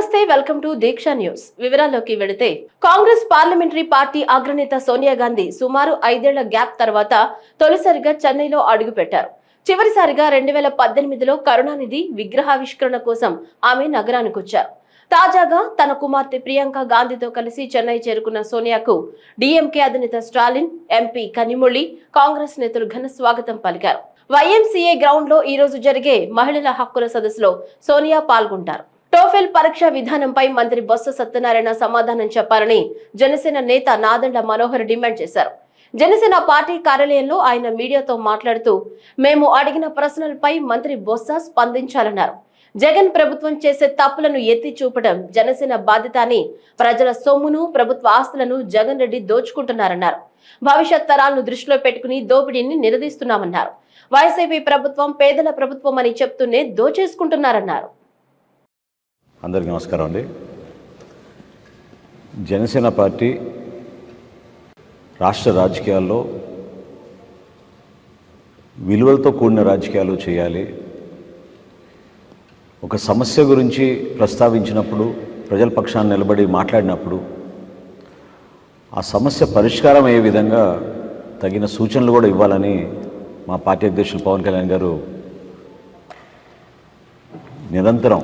నమస్తే welcome to Deeksha news. వివరాల్లోకి వెళితే కాంగ్రెస్ పార్లమెంటరీ పార్టీ అగ్రనేత సోనియా గాంధీ సుమారు ఐదేళ్ళ గ్యాప్ తర్వాత తొలిసారిగా చెన్నైలో అడుగుపెట్టారు. చివరిసారిగా రెండు వేల పద్దెనిమిదిలో కరుణానిధి విగ్రహావిష్కరణ కోసం ఆమె నగరానికి వచ్చారు తాజాగా తన కుమార్తె ప్రియాంక గాంధీతో కలిసి చెన్నై చేరుకున్న సోనియాకు డిఎంకే అధినేత స్టాలిన్ ఎంపీ కనిమొళి కాంగ్రెస్ నేతలు ఘన స్వాగతం పలికారు. వైఎంసీఏ గ్రౌండ్లో ఈ రోజు జరిగే మహిళల హక్కుల సదస్సులో సోనియా పాల్గొంటారు. టోఫెల్ పరీక్ష విధానంపై మంత్రి బొత్స సత్యనారాయణ సమాధానం చెప్పాలని జనసేన నేత నాదండ్ల మనోహర్ డిమాండ్ చేశారు. జనసేన పార్టీ కార్యాలయంలో ఆయన మీడియాతో మాట్లాడుతూ మేము అడిగిన ప్రశ్నలపై మంత్రి బొత్స స్పందించాలన్నారు. జగన్ ప్రభుత్వం చేసే తప్పులను ఎత్తి చూపడం జనసేన బాధ్యత అని ప్రజల సొమ్మును ప్రభుత్వ ఆస్తులను జగన్ రెడ్డి దోచుకుంటున్నారన్నారు. భవిష్యత్ తరాలను దృష్టిలో పెట్టుకుని దోపిడీని నిలదీస్తున్నామన్నారు. వైసీపీ ప్రభుత్వం పేదల ప్రభుత్వం అని చెప్తూనే దోచేసుకుంటున్నారన్నారు. అందరికీ నమస్కారం అండి. జనసేన పార్టీ రాష్ట్ర రాజకీయాల్లో విలువలతో కూడిన రాజకీయాలు చేయాలి. ఒక సమస్య గురించి ప్రస్తావించినప్పుడు ప్రజల పక్షాన్ని నిలబడి మాట్లాడినప్పుడు ఆ సమస్య పరిష్కారం అయ్యే విధంగా తగిన సూచనలు కూడా ఇవ్వాలని మా పార్టీ అధ్యక్షులు పవన్ కళ్యాణ్ గారు నిరంతరం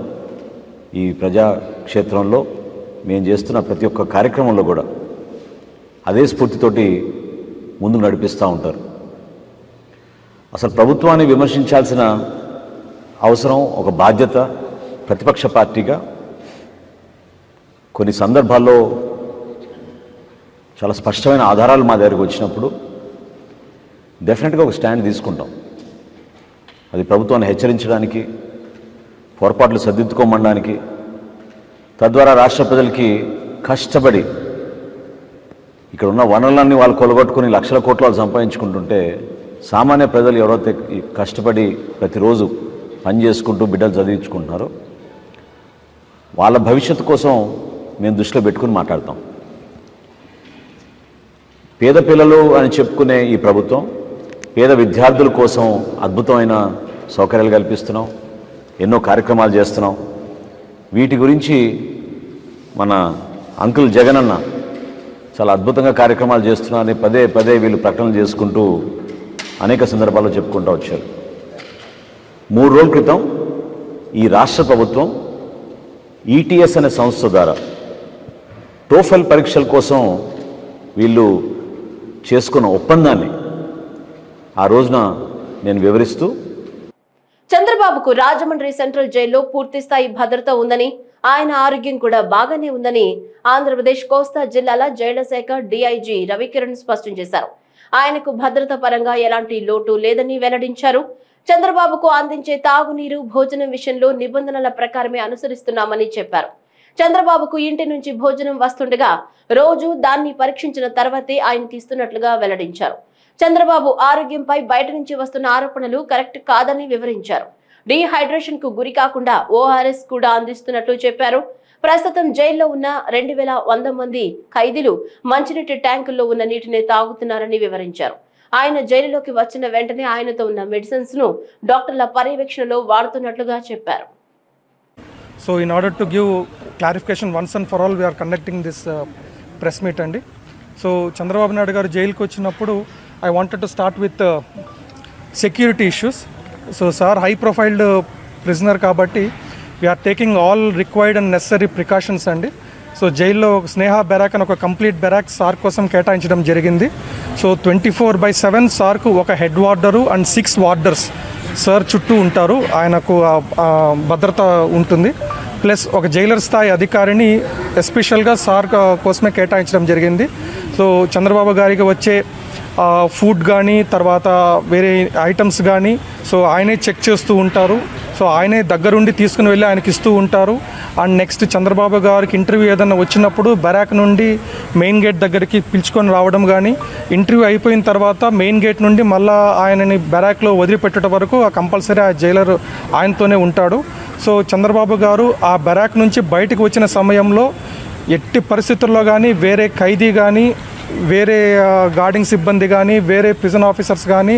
ఈ ప్రజాక్షేత్రంలో మేము చేస్తున్న ప్రతి ఒక్క కార్యక్రమంలో కూడా అదే స్ఫూర్తితోటి ముందుకు నడిపిస్తూ ఉంటారు. అసలు ప్రభుత్వాన్ని విమర్శించాల్సిన అవసరం ఒక బాధ్యత ప్రతిపక్ష పార్టీగా కొన్ని సందర్భాల్లో చాలా స్పష్టమైన ఆధారాలు మా దగ్గరికి వచ్చినప్పుడు డెఫినెట్గా ఒక స్టాండ్ తీసుకుంటాం. అది ప్రభుత్వాన్ని హెచ్చరించడానికి పొరపాట్లు సర్దిద్దుకోమనడానికి తద్వారా రాష్ట్ర ప్రజలకి కష్టపడి ఇక్కడ ఉన్న వనరులన్నీ వాళ్ళు కొలగొట్టుకుని లక్షల కోట్లు వాళ్ళు సంపాదించుకుంటుంటే సామాన్య ప్రజలు ఎవరైతే కష్టపడి ప్రతిరోజు పని చేసుకుంటూ బిడ్డలు చదివించుకుంటున్నారో వాళ్ళ భవిష్యత్తు కోసం మేము దృష్టిలో పెట్టుకుని మాట్లాడతాం. పేద పిల్లలు అని చెప్పుకునే ఈ ప్రభుత్వం పేద విద్యార్థుల కోసం అద్భుతమైన సౌకర్యాలు కల్పిస్తున్నాం. ఎన్నో కార్యక్రమాలు చేస్తున్నాం. వీటి గురించి మన అంకుల్ జగన్ అన్న చాలా అద్భుతంగా కార్యక్రమాలు చేస్తున్నారని పదే పదే వీళ్ళు ప్రకటనలు చేసుకుంటూ అనేక సందర్భాల్లో చెప్పుకుంటూ వచ్చారు. మూడు రోజుల క్రితం ఈ రాష్ట్ర ప్రభుత్వం ఈటీఎస్ అనే సంస్థ ద్వారా టోఫెల్ పరీక్షల కోసం వీళ్ళు చేసుకున్న ఒప్పందాన్ని ఆ రోజున నేను వివరిస్తూ చంద్రబాబుకు రాజమండ్రి సెంట్రల్ జైల్లో పూర్తి స్థాయి భద్రత ఉందని ఆయన ఆరోగ్యం కూడా బాగానే ఉందని ఆంధ్రప్రదేశ్ కోస్తా జిల్లాల జైళ్ళ శాఖ డీఐజీ రవికిరణ్ స్పష్టం చేశారు. ఆయనకు భద్రత పరంగా ఎలాంటి లోటు లేదని వెల్లడించారు. చంద్రబాబుకు అందించే తాగునీరు భోజనం విషయంలో నిబంధనల ప్రకారమే అనుసరిస్తున్నామని చెప్పారు. చంద్రబాబుకు ఇంటి నుంచి భోజనం వస్తుండగా రోజు దాన్ని పరీక్షించిన తర్వాతే ఆయనకి ఇస్తున్నట్లుగా వెల్లడించారు. చంద్రబాబు ఆరోగ్యంపై బయట నుంచి వస్తున్న ఆరోపణలు కరెక్ట్ కాదని వివరించారు. డీహైడ్రేషన్కు గురి కాకుండా ఓఆర్ఎస్ కూడా అందిస్తున్నట్లు చెప్పారు. ప్రస్తుతం జైల్లో ఉన్న రెండు వేల వంద మంది ఖైదీలు మంచినీటి ట్యాంకుల్లో ఉన్న నీటిని తాగుతున్నారని వివరించారు. ఆయన జైలులోకి వచ్చిన వెంటనే ఆయనతో ఉన్న మెడిసిన్స్ను డాక్టర్ల పర్యవేక్షణలో వాడుతున్నట్లుగా చెప్పారు. So in order to give clarification once and for all we're conducting this press meet అండి. సో చంద్రబాబు నాయుడు గారు జైలుకి వచ్చినప్పుడు I wanted to start with security issues so sir high profiled prisoner కాబట్టి we're taking all required and necessary precautions అండి. So జైల్లో ఒక స్నేహ barrack అని ఒక కంప్లీట్ బెరాక్ సార్ కోసం కేటాయించడం జరిగింది. So twenty four by seven సార్కు ఒక head warder and six warders sir చుట్టూ ఉంటారు. ఆయనకు భద్రత ఉంటుంది. ప్లస్ ఒక జైలర్ స్థాయి అధికారిని ఎస్పెషల్గా సార్ కోసమే కేటాయించడం జరిగింది. సో చంద్రబాబు గారికి వచ్చే ఫుడ్ కానీ తర్వాత వేరే ఐటమ్స్ కానీ సో ఆయనే చెక్ చేస్తూ ఉంటారు. సో ఆయనే దగ్గరుండి తీసుకుని వెళ్ళి ఆయనకి ఇస్తూ ఉంటారు. అండ్ నెక్స్ట్ చంద్రబాబు గారికి ఇంటర్వ్యూ ఏదైనా వచ్చినప్పుడు బరాక్ నుండి మెయిన్ గేట్ దగ్గరికి పిలుచుకొని రావడం కానీ ఇంటర్వ్యూ అయిపోయిన తర్వాత మెయిన్ గేట్ నుండి మళ్ళీ ఆయనని బరాక్లో వదిలిపెట్టడం వరకు ఆ కంపల్సరీ ఆ జైలర్ ఆయనతోనే ఉంటాడు. సో చంద్రబాబు గారు ఆ బరాక్ నుంచి బయటకు వచ్చిన సమయంలో ఎట్టి పరిస్థితుల్లో కానీ వేరే ఖైదీ కానీ వేరే గార్డింగ్ సిబ్బంది కానీ వేరే ప్రిజన్ ఆఫీసర్స్ కానీ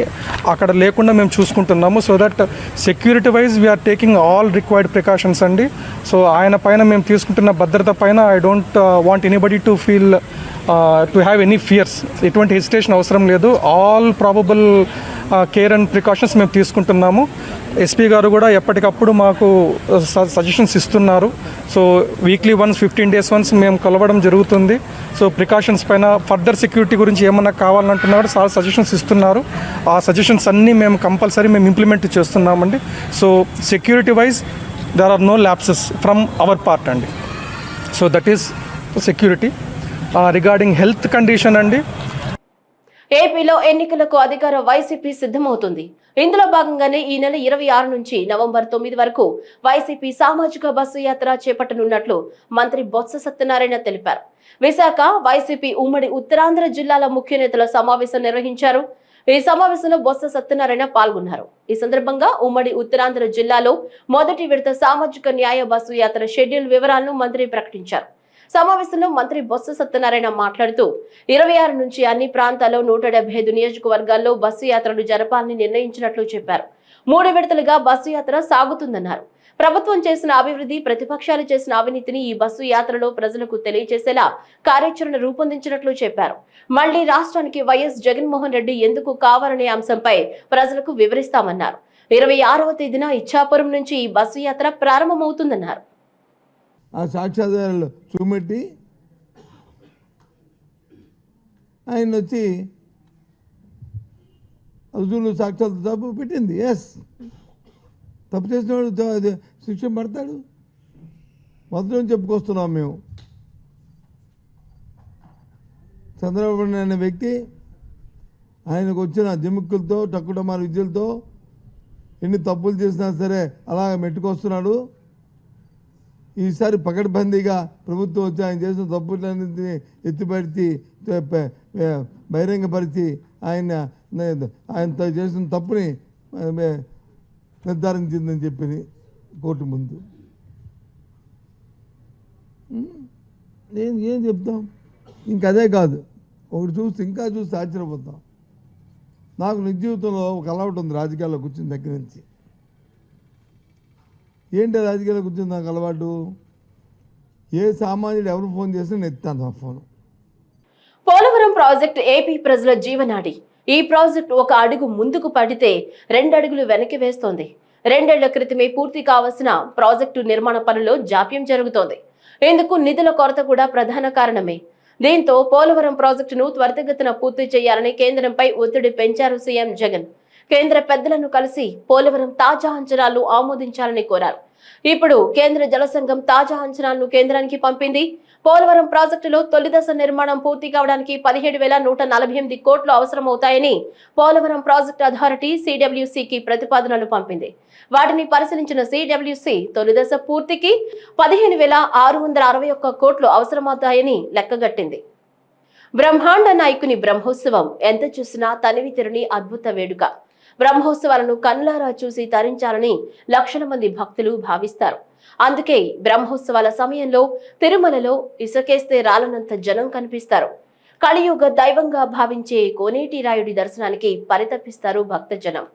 అక్కడ లేకుండా మేము చూసుకుంటున్నాము. So that security wise we're taking all required precautions అండి. సో ఆయన పైన మేము తీసుకుంటున్న భద్రత పైన I don't want anybody to feel to have any fears ఎటువంటి హెసిటేషన్ అవసరం లేదు. All probable care and precautions మేము తీసుకుంటున్నాము. ఎస్పీ గారు కూడా ఎప్పటికప్పుడు మాకు సజెషన్స్ ఇస్తున్నారు. So weekly once fifteen days once మేము కలవడం జరుగుతుంది. సో ప్రికాషన్స్ పైన ఫర్దర్ సెక్యూరిటీ గురించి ఏమన్నా కావాలంటున్నా కూడా చాలా సజెషన్స్ ఇస్తున్నారు. ఆ సజెషన్స్ అన్నీ మేము కంపల్సరీ మేము ఇంప్లిమెంట్ చేస్తున్నామండి. So security wise there are no lapses from our part అండి. So that is security regarding health condition అండి. ఏపీలో ఎన్నికలకు అధికార వైసీపీ సిద్ధమవుతుంది. ఇందులో భాగంగానే ఈ నెల ఇరవై ఆరు నుంచి నవంబర్ తొమ్మిది వరకు వైసీపీ సామాజిక బస్సు యాత్ర చేపట్టనున్నట్లు మంత్రి బొత్స సత్యనారాయణ తెలిపారు. విశాఖ వైసీపీ ఉమ్మడి ఉత్తరాంధ్ర జిల్లాల ముఖ్య నేతల సమావేశం నిర్వహించారు. ఈ సమావేశంలో బొత్స సత్యనారాయణ పాల్గొన్నారు. ఈ సందర్భంగా ఉమ్మడి ఉత్తరాంధ్ర జిల్లాలో మొదటి విడత సామాజిక న్యాయ బస్సు యాత్ర షెడ్యూల్ వివరాలను మంత్రి ప్రకటించారు. సమావేశంలో మంత్రి బొత్స సత్యనారాయణ మాట్లాడుతూ ఇరవై ఆరు నుంచి అన్ని ప్రాంతాల్లో నూట నియోజకవర్గాల్లో బస్సు యాత్రలు జరపాలని నిర్ణయించినట్లు చెప్పారు. మూడు విడతలుగా బస్సు యాత్ర సాగుతుందన్నారు. ప్రభుత్వం చేసిన అభివృద్ధి ప్రతిపక్షాలు చేసిన అవినీతిని ఈ బస్సు యాత్రలో ప్రజలకు తెలియజేసేలా కార్యాచరణ రూపొందించినట్లు చెప్పారు. మళ్ళీ రాష్ట్రానికి వైఎస్ జగన్మోహన్ రెడ్డి ఎందుకు కావాలనే అంశంపై ప్రజలకు వివరిస్తామన్నారు. ఇరవై ఆరవ తేదీన ఇచ్చాపురం నుంచి ఈ బస్సు యాత్ర ప్రారంభమవుతుందన్నారు. ఆ సాక్ష్యాధారాలు చూపెట్టి ఆయన వచ్చి రుజువులు సాక్ష్యాలతో తప్పు పెట్టింది. ఎస్ తప్పు చేసిన వాడు శిక్ష పడతాడు. మొదటి చెప్పుకొస్తున్నాం మేము. చంద్రబాబు నాయుడు అనే వ్యక్తి ఆయనకు వచ్చిన దిముక్కులతో టక్కుటమాల విద్యలతో ఎన్ని తప్పులు చేసినా సరే అలాగ మెట్టుకొస్తున్నాడు. ఈసారి పకడ్బందీగా ప్రభుత్వం వచ్చి ఆయన చేసిన తప్పులన్నింటినీ ఎత్తిపడిచి బహిరంగపరిచి ఆయన ఆయన త- చేసిన తప్పుని నిర్ధారించిందని చెప్పి కోర్టు ముందు. నేను ఏం చెప్తాం? ఇంకదే కాదు. ఒకటి చూస్తే ఇంకా చూస్తే ఆశ్చర్యపోతాం. నాకు నిజ జీవితంలో ఒక అలవాటు ఉంది రాజకీయాల్లో కూర్చుని దగ్గర నుంచి. ఏంటి రాజకీయాల్లో కూర్చుని నాకు అలవాటు? ఏ సామాన్యుడు ఎవరు ఫోన్ చేసినా నెత్తాను ఫోన్. పోలవరం ప్రాజెక్టు ఏపీ ప్రజల జీవనాడి. ఈ ప్రాజెక్టు ఒక అడుగు ముందుకు పడితే రెండు అడుగులు వెనక్కి వేస్తోంది. రెండేళ్ళ క్రితమే పూర్తి కావలసిన ప్రాజెక్టు నిర్మాణ పనుల్లో జాప్యం జరుగుతోంది. ఇందుకు నిధుల కొరత కూడా ప్రధాన కారణమే. దీంతో పోలవరం ప్రాజెక్టును త్వరితగతిన పూర్తి చేయాలని కేంద్రంపై ఒత్తిడి పెంచారు సీఎం జగన్. కేంద్ర పెద్దలను కలిసి పోలవరం తాజా అంచనాలు ఆమోదించాలని కోరారు. ఇప్పుడు కేంద్ర జల సంఘం తాజా అంచనాలను కేంద్రానికి పంపింది. పోలవరం ప్రాజెక్టులో తొలిదశ నిర్మాణం పూర్తి కావడానికి పదిహేడు వేల నూట నలభై ఎనిమిది కోట్లు అవసరమవుతాయని పోలవరం ప్రాజెక్టు అథారిటీ సిడబ్ల్యూసికి ప్రతిపాదనలు పంపింది. వాటిని పరిశీలించిన సిడబ్ల్యూసి తొలిదశ పూర్తికి పదిహేను వేల ఆరు వందల అరవై ఒక్క కోట్లు అవసరమవుతాయని లెక్కగట్టింది. బ్రహ్మాండ నాయకుని బ్రహ్మోత్సవం ఎంత చూసినా తనివి తెరని అద్భుత వేడుక. బ్రహ్మోత్సవాలను కన్నులారా చూసి తరించాలని లక్షల మంది భక్తులు భావిస్తారు. అందుకే బ్రహ్మోత్సవాల సమయంలో తిరుమలలో ఇసుకేస్తే రాలనంత జనం కనిపిస్తారు. కలియుగ దైవంగా భావించే కోనేటి రాయుడి దర్శనానికి పరితపిస్తారు భక్తజనం.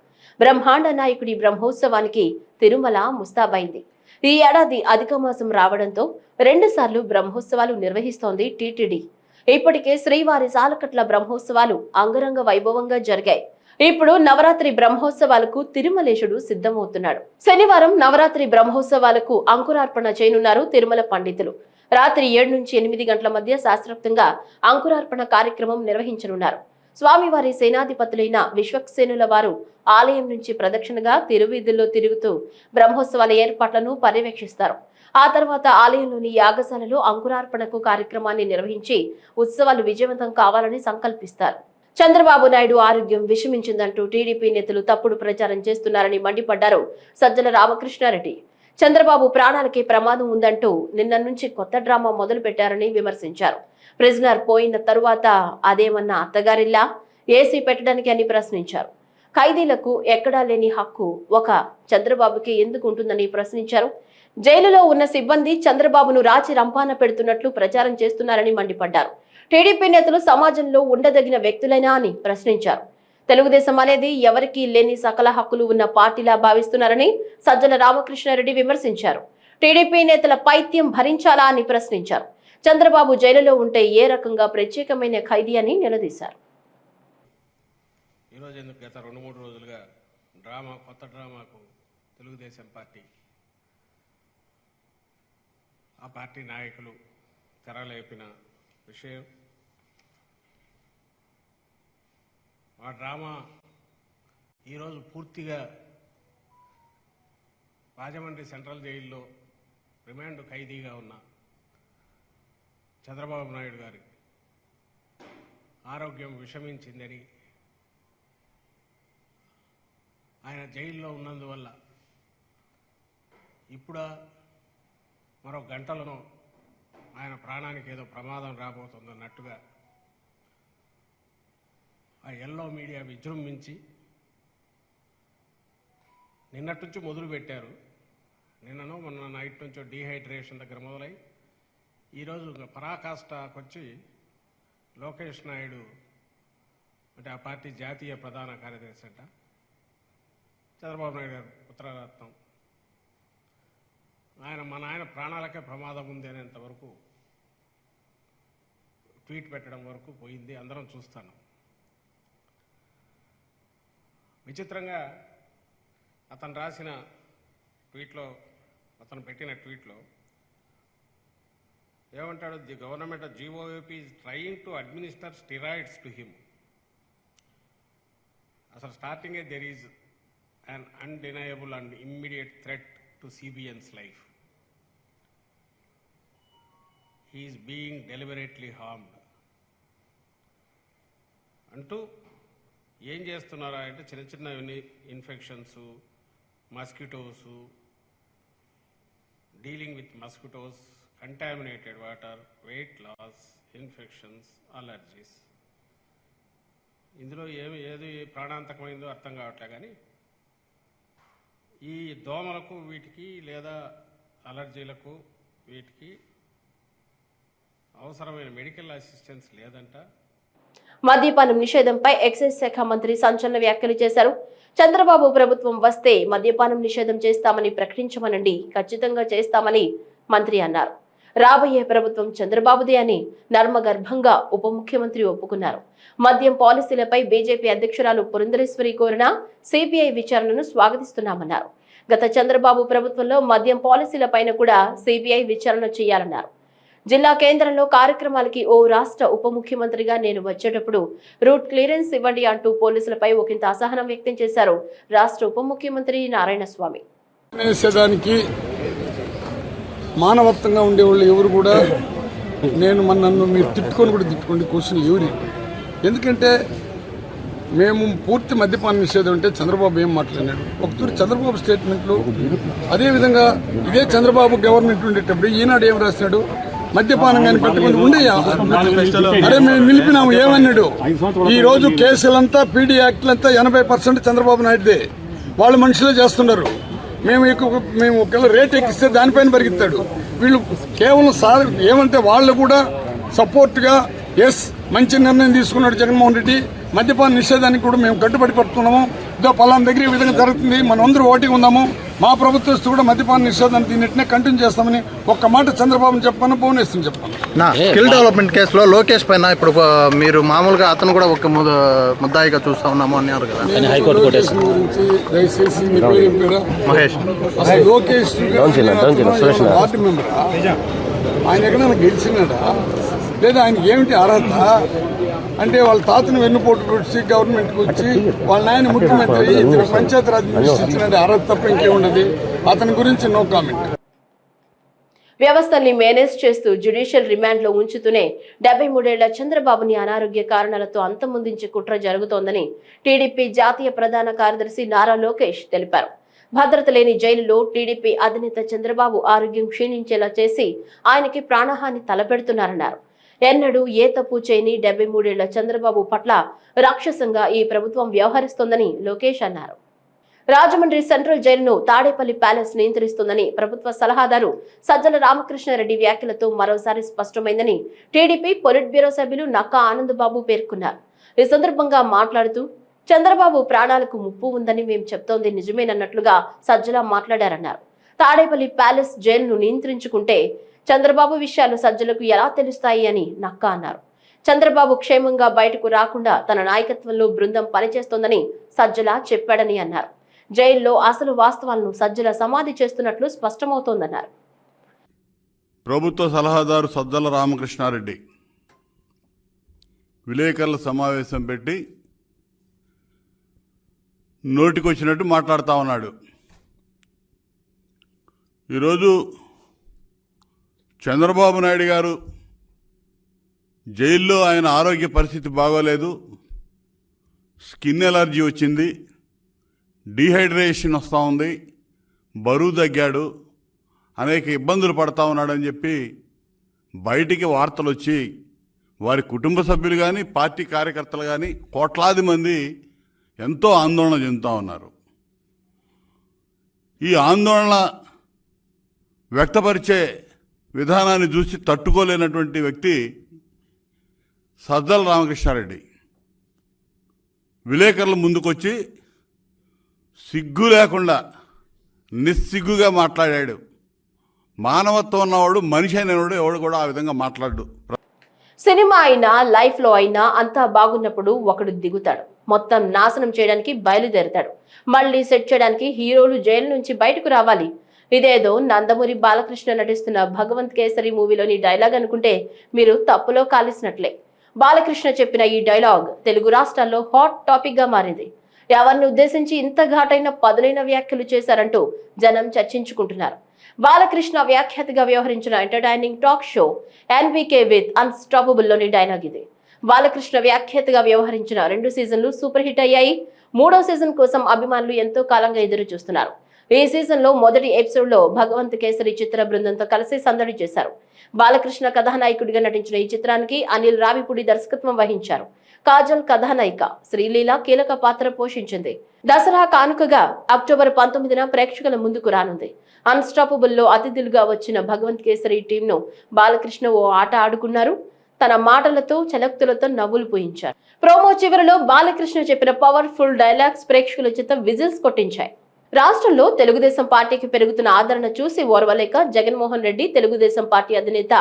బ్రహ్మాండ నాయకుడి బ్రహ్మోత్సవానికి తిరుమల ముస్తాబైంది. ఈ ఏడాది అధిక మాసం రావడంతో రెండుసార్లు బ్రహ్మోత్సవాలు నిర్వహిస్తోంది టీటీడీ. ఇప్పటికే శ్రీవారి సాలకట్ల బ్రహ్మోత్సవాలు అంగరంగ వైభవంగా జరిగాయి. ఇప్పుడు నవరాత్రి బ్రహ్మోత్సవాలకు తిరుమలేశుడు సిద్ధమవుతున్నాడు. శనివారం నవరాత్రి బ్రహ్మోత్సవాలకు అంకురార్పణ చేయనున్నారు తిరుమల పండితులు. రాత్రి ఏడు నుంచి ఎనిమిది గంటల మధ్య శాస్త్రోక్తంగా అంకురార్పణ కార్యక్రమం నిర్వహించనున్నారు. స్వామివారి సేనాధిపతులైన విశ్వక్సేనుల వారు ఆలయం నుంచి ప్రదక్షిణగా తిరువీధుల్లో తిరుగుతూ బ్రహ్మోత్సవాల ఏర్పాట్లను పర్యవేక్షిస్తారు. ఆ తర్వాత ఆలయంలోని యాగశాలలో అంకురార్పణకు కార్యక్రమాన్ని నిర్వహించి ఉత్సవాలు విజయవంతం కావాలని సంకల్పిస్తారు. చంద్రబాబు నాయుడు ఆరోగ్యం విషమించిందంటూ టీడీపీ నేతలు తప్పుడు ప్రచారం చేస్తున్నారని మండిపడ్డారు సజ్జల రామకృష్ణారెడ్డి. చంద్రబాబు ప్రాణాలకి ప్రమాదం ఉందంటూ నిన్న నుంచి కొత్త డ్రామా మొదలు పెట్టారని విమర్శించారు. ప్రిజనర్ పోయిన తరువాత అదేమన్నా అత్తగారిల్లా? ఏసీ పెట్టడానికి అని ప్రశ్నించారు. ఖైదీలకు ఎక్కడా లేని హక్కు ఒక చంద్రబాబుకి ఎందుకు ఉంటుందని ప్రశ్నించారు. జైలులో ఉన్న సిబ్బంది చంద్రబాబును రాచి రంపాన పెడుతున్నట్లు ప్రచారం చేస్తున్నారని మండిపడ్డారు. టీడీపీ నేతలు సమాజంలో ఉండదగిన వ్యక్తులైనా అని ప్రశ్నించారు. తెలుగుదేశం అనేది ఎవరికీ లేని సకల హక్కులు ఉన్న పార్టీలా భావిస్తున్నారని సజ్జల రామకృష్ణారెడ్డి విమర్శించారు. టీడీపీ నేతల పైత్యం భరించాలా అని ప్రశ్నించారు. చంద్రబాబు జైలులో ఉంటే ఏ రకంగా ప్రత్యేకమైన ఖైదీ అని నిలదీశారు. ఈరోజు ఎందుకు గత రెండు మూడు రోజులుగా డ్రామా కొత్త డ్రామాకు తెలుగుదేశం పార్టీ ఆ పార్టీ నాయకులు తెరలేపిన విషయం. ఆ డ్రామా ఈరోజు పూర్తిగా రాజమండ్రి సెంట్రల్ జైల్లో రిమాండ్ ఖైదీగా ఉన్న చంద్రబాబు నాయుడు గారి ఆరోగ్యం విషమించిందని ఆయన జైల్లో ఉన్నందువల్ల ఇప్పుడా మరో గంటలను ఆయన ప్రాణానికి ఏదో ప్రమాదం రాబోతుందన్నట్టుగా ఆ ఎల్లో మీడియా విజృంభించి నిన్నటి నుంచి మొదలు పెట్టారు నిన్నను మొన్న నైట్ నుంచి డీహైడ్రేషన్ దగ్గర మొదలై ఈరోజు ఇంకా పరాకాష్ఠకు వచ్చి లోకేష్ నాయుడు అంటే ఆ పార్టీ జాతీయ ప్రధాన కార్యదర్శి అంట. చంద్రబాబు నాయుడు గారు ఉత్తరరత్నం ఆయన మన ఆయన ప్రాణాలకే ప్రమాదం ఉంది అనేంత వరకు ట్వీట్ పెట్టడం వరకు పోయింది. అందరం చూస్తాను. విచిత్రంగా అతను రాసిన ట్వీట్లో అతను పెట్టిన ట్వీట్లో ఏమంటాడు? The government of GoAP is trying to administer steroids to him అసలు స్టార్టింగే there is an undeniable and immediate threat to CBN's life. He is being deliberately harmed. అంటూ ఏం చేస్తున్నారా అంటే చిన్న చిన్న infections mosquitoes dealing with mosquitoes contaminated water weight loss infections allergies ఇందులో ఏమి ఏది ప్రాణాంతకమైందో అర్థం కావట్లే కానీ ఈ దోమలకు వీటికి లేదా అలర్జీలకు వీటికి అవసరమైన మెడికల్ అసిస్టెన్స్ లేదంట. మద్యపానం నిషేధంపై ఎక్సైజ్ శాఖ మంత్రి సంచలన వ్యాఖ్యలు చేశారు. చంద్రబాబు ప్రభుత్వం వస్తే మద్యపానం నిషేధం చేస్తామని ప్రకటించమనండి. ఖచ్చితంగా చేస్తామని మంత్రి అన్నారు. రాబోయే ప్రభుత్వం చంద్రబాబుదే అని నర్మగర్భంగా ఉప ముఖ్యమంత్రి ఒప్పుకున్నారు. మద్యం పాలసీలపై బీజేపీ అధ్యక్షురాలు పురంధరేశ్వరి కోరిన సిబిఐ విచారణను స్వాగతిస్తున్నామన్నారు. గత చంద్రబాబు ప్రభుత్వంలో మద్యం పాలసీలపైన కూడా సిబిఐ విచారణ చేయాలన్నారు. జిల్లా కేంద్రంలో కార్యక్రమాలకి ఓ రాష్ట్ర ఉప ముఖ్యమంత్రిగా నేను వచ్చేటప్పుడు రూట్ క్లియరెన్స్ ఇవ్వండి అంటూ పోలీసులపై ఒకంత అసహనం వ్యక్తం చేశారు రాష్ట్ర ఉప ముఖ్యమంత్రి నారాయణ స్వామి మానవత్వంగా ఉండేవాళ్ళు ఎవరు కూడా నేను మన నన్ను మీరు తిట్టుకొని కూడా తిట్టుకోండి క్వశ్చన్ ఎవరి? ఎందుకంటే మేము పూర్తి మద్యపాన నిషేధం అంటే చంద్రబాబు ఏం మాట్లాడినాడు? ఒకతూరి చంద్రబాబు స్టేట్మెంట్లు అదేవిధంగా ఇదే చంద్రబాబు గవర్నమెంట్ ఉండేటప్పుడు ఈనాడు ఏం రాసినాడు? మద్యపానం కానీ పెట్టుకుని ఉండేయా? అరే మేము నిలిపినాము ఏమన్నాడు? ఈ రోజు కేసులంతా పీడీ యాక్ట్లంతా ఎనభై పర్సెంట్ చంద్రబాబు నాయుడుదే. వాళ్ళు మనుషులే చేస్తున్నారు. మేము ఎక్కువ మేము ఒకవేళ రేట్ ఎక్కిస్తే దానిపైన పరిగెత్తాడు. వీళ్ళు కేవలం సార్ ఏమంటే వాళ్ళు కూడా సపోర్ట్గా ఎస్ మంచి నిర్ణయం తీసుకున్నాడు జగన్మోహన్ రెడ్డి. మద్యపాన నిషేధానికి కూడా మేము కట్టుబడి పడుతున్నాము. ఇదో పలానా దగ్గర ఈ విధంగా జరుగుతుంది. మనం అందరూ ఓటింగ్ ఉందాము మా ప్రభుత్వస్తు కూడా మద్యపాన నిషేధాన్ని దీన్నిటినే కంటిన్యూ చేస్తామని ఒక్క మాట చంద్రబాబుని చెప్పాను భువనేశ్వరం చెప్పాను. నా స్కిల్ డెవలప్మెంట్ కేసులో లోకేష్ పైన ఇప్పుడు మీరు మామూలుగా అతను కూడా ఒక ముద- ముద్దాయిగా చూస్తా ఉన్నాము అన్నారు కదా. లోకేష్ గురించి దయచేసి మహేష్. Lokesh party member? ఆయన ఎక్కడైనా గెలిచినాడా? లేదా ఆయన ఏమిటి అర్హత? అంటే వాళ్ళ తాతను వెన్నుపోటు వచ్చి గవర్నమెంట్కి వచ్చి వాళ్ళ నాయన ముఖ్యమంత్రి ఇతర పంచాయతీరాజ్ మినిస్టర్ ఇచ్చినట్టు అర్హత తప్ప ఇంకేముండదు. అతని గురించి నో కామెంట్ వ్యవస్థల్ని మేనేజ్ చేస్తూ జ్యుడిషియల్ రిమాండ్లో ఉంచుతూనే డెబ్బై మూడేళ్ళ చంద్రబాబుని అనారోగ్య కారణాలతో అంతమొందించే కుట్ర జరుగుతోందని టీడీపీ జాతీయ ప్రధాన కార్యదర్శి నారా లోకేష్ తెలిపారు. భద్రత లేని జైలులో టీడీపీ అధినేత చంద్రబాబు ఆరోగ్యం క్షీణించేలా చేసి ఆయనకి ప్రాణహాని తలపెడుతున్నారన్నారు. ఎన్నడూ ఏ తప్పు చేయని డెబ్బై మూడేళ్ళ చంద్రబాబు పట్ల రాక్షసంగా ఈ ప్రభుత్వం వ్యవహరిస్తోందని లోకేష్ అన్నారు. రాజమండ్రి సెంట్రల్ జైలును తాడేపల్లి ప్యాలెస్ నియంత్రిస్తుందని ప్రభుత్వ సలహాదారు సజ్జల రామకృష్ణారెడ్డి వ్యాఖ్యలతో మరోసారి స్పష్టమైందని టీడీపీ పొలిట్ బ్యూరో సభ్యులు నక్కా ఆనందబాబు పేర్కొన్నారు. ఈ సందర్భంగా మాట్లాడుతూ చంద్రబాబు ప్రాణాలకు ముప్పు ఉందని మేము చెప్తోంది నిజమేనన్నట్లుగా సజ్జల మాట్లాడారన్నారు. తాడేపల్లి ప్యాలెస్ జైలును నియంత్రించుకుంటే చంద్రబాబు విషయాలు సజ్జలకు ఎలా తెలుస్తాయి అని నక్క అన్నారు. చంద్రబాబు క్షేమంగా బయటకు రాకుండా తన నాయకత్వంలో బృందం పనిచేస్తోందని సజ్జల చెప్పాడని అన్నారు. జైల్లో అసలు వాస్తవాలను సజ్జల సమాధి చేస్తున్నట్లు స్పష్టమవుతోందన్నారు. ప్రభుత్వ సలహాదారు సజ్జల రామకృష్ణారెడ్డి విలేకరుల సమావేశం పెట్టి నోటికొచ్చినట్టు మాట్లాడుతూ ఉన్నాడు. ఈరోజు చంద్రబాబు నాయుడు గారు జైల్లో ఆయన ఆరోగ్య పరిస్థితి బాగోలేదు. స్కిన్ ఎలర్జీ వచ్చింది. డీహైడ్రేషన్ వస్తూ ఉంది. బరువు తగ్గాడు. అనేక ఇబ్బందులు పడతా ఉన్నాడని చెప్పి బయటికి వార్తలు వచ్చి వారి కుటుంబ సభ్యులు కానీ పార్టీ కార్యకర్తలు కానీ కోట్లాది మంది ఎంతో ఆందోళన చెందుతూ ఉన్నారు. ఈ ఆందోళన వ్యక్తపరిచే విధానాన్ని చూసి తట్టుకోలేనటువంటి వ్యక్తి సజ్జల రామకృష్ణారెడ్డి. విలేకరుల ముందుకొచ్చి సిగ్గు లేకుండా నిస్సిగ్గుగా మాట్లాడాడు. మానవత్వం ఉన్నవాడు మనిషి అయినవాడు ఎవడు కూడా ఆ విధంగా మాట్లాడు సినిమా అయినా లైఫ్లో అయినా అంతా బాగున్నప్పుడు ఒకడు దిగుతాడు. మొత్తం నాశనం చేయడానికి బయలుదేరుతాడు. మళ్ళీ సెట్ చేయడానికి హీరోలు జైలు నుంచి బయటకు రావాలి. ఇదేదో నందమూరి బాలకృష్ణ నటిస్తున్న భగవంత్ కేసరి మూవీలోని డైలాగ్ అనుకుంటే మీరు తప్పులో కాలిసినట్లే. బాలకృష్ణ చెప్పిన ఈ డైలాగ్ తెలుగు రాష్ట్రాల్లో హాట్ టాపిక్గా మారింది. ఎవరిని ఉద్దేశించి ఇంత ఘాటైన పదులైన వ్యాఖ్యలు చేశారంటూ జనం చర్చించుకుంటున్నారు. బాలకృష్ణ వ్యాఖ్యాతగా వ్యవహరించిన entertaining talk show NBK with అన్స్టాపబుల్లోని dialogue ఇది. బాలకృష్ణ వ్యాఖ్యాతగా వ్యవహరించిన రెండు సీజన్లు సూపర్ హిట్ అయ్యాయి. మూడో సీజన్ కోసం అభిమానులు ఎంతో కాలంగా ఎదురు చూస్తున్నారు ఈ సీజన్లో మొదటి ఎపిసోడ్లో భగవంత్ కేసరి చిత్ర బృందంతో కలిసి సందడి చేశారు. బాలకృష్ణ కథానాయకుడిగా నటించిన ఈ చిత్రానికి అనిల్ రావిపూడి దర్శకత్వం వహించారు. కాజల్ కథానాయిక శ్రీలీల కీలక పాత్ర పోషించింది. దసరా కానుకగా అక్టోబర్ పంతొమ్మిదిన ప్రేక్షకుల ముందుకు రానుంది. అన్స్టాపబుల్లో అతిథులుగా వచ్చిన భగవంత్ కేసరి టీంను బాలకృష్ణ ఓ ఆట ఆడుకున్నారు. తన మాటలతో చలక్తులతో నవ్వులు పోయించారు. ప్రోమో చివరిలో బాలకృష్ణ చెప్పిన పవర్ఫుల్ డైలాగ్స్ ప్రేక్షకుల చేత విజిల్స్ కొట్టించాయి. రాష్ట్రంలో తెలుగుదేశం పార్టీకి పెరుగుతున్న ఆదరణ చూసి ఓర్వలేక జగన్మోహన్ రెడ్డి తెలుగుదేశం పార్టీ అధినేత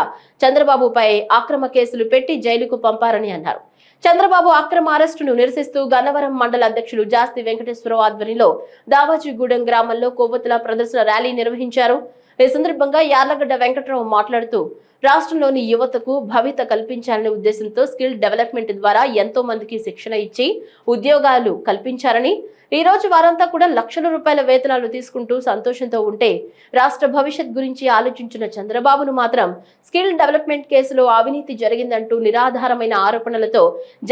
చంద్రబాబుపై అక్రమ కేసులు పెట్టి జైలుకు పంపారని అన్నారు. చంద్రబాబు అక్రమ అరెస్టును నిరసిస్తూ గన్నవరం మండల అధ్యక్షులు జాస్తి వెంకటేశ్వరరావు ఆధ్వర్యంలో దావాజీగూడెం గ్రామంలో కొవ్వొత్తుల ప్రదర్శన ర్యాలీ నిర్వహించారు. ఈ సందర్భంగా యార్లగడ్డ వెంకటరావు మాట్లాడుతూ రాష్ట్రంలోని యువతకు భవిత కల్పించాలనే ఉద్దేశంతో స్కిల్ డెవలప్మెంట్ ద్వారా ఎంతో మందికి శిక్షణ ఇచ్చి ఉద్యోగాలు కల్పించారని ఈ రోజు వారంతా కూడా లక్షల రూపాయల వేతనాలు తీసుకుంటూ సంతోషంతో ఉంటే రాష్ట్ర భవిష్యత్ గురించి ఆలోచించిన చంద్రబాబును మాత్రం స్కిల్ డెవలప్మెంట్ కేసులో అవినీతి జరిగిందంటూ నిరాధారమైన ఆరోపణలతో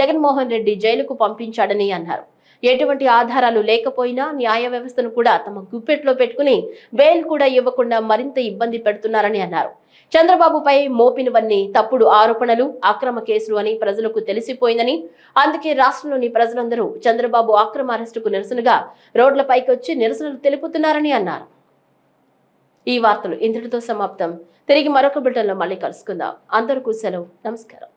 జగన్మోహన్ రెడ్డి జైలుకు పంపించాడని అన్నారు. ఎటువంటి ఆధారాలు లేకపోయినా న్యాయ వ్యవస్థను కూడా తమ గుప్పెట్లో పెట్టుకుని బెయిల్ కూడా ఇవ్వకుండా మరింత ఇబ్బంది పెడుతున్నారని అన్నారు. చంద్రబాబుపై మోపినవన్నీ తప్పుడు ఆరోపణలు అక్రమ కేసులు అని ప్రజలకు తెలిసిపోయిందని అందుకే రాష్ట్రంలోని ప్రజలందరూ చంద్రబాబు అక్రమ అరెస్టుకు నిరసనగా రోడ్లపైకి వచ్చి నిరసనలు తెలుపుతున్నారని అన్నారు. ఈ వార్తలు ఇంతటితో సమాప్తం. తిరిగి మరొక బిడ్డల్లో మళ్ళీ కలుసుకుందాం. అందరికీ సెలవు. నమస్కారం.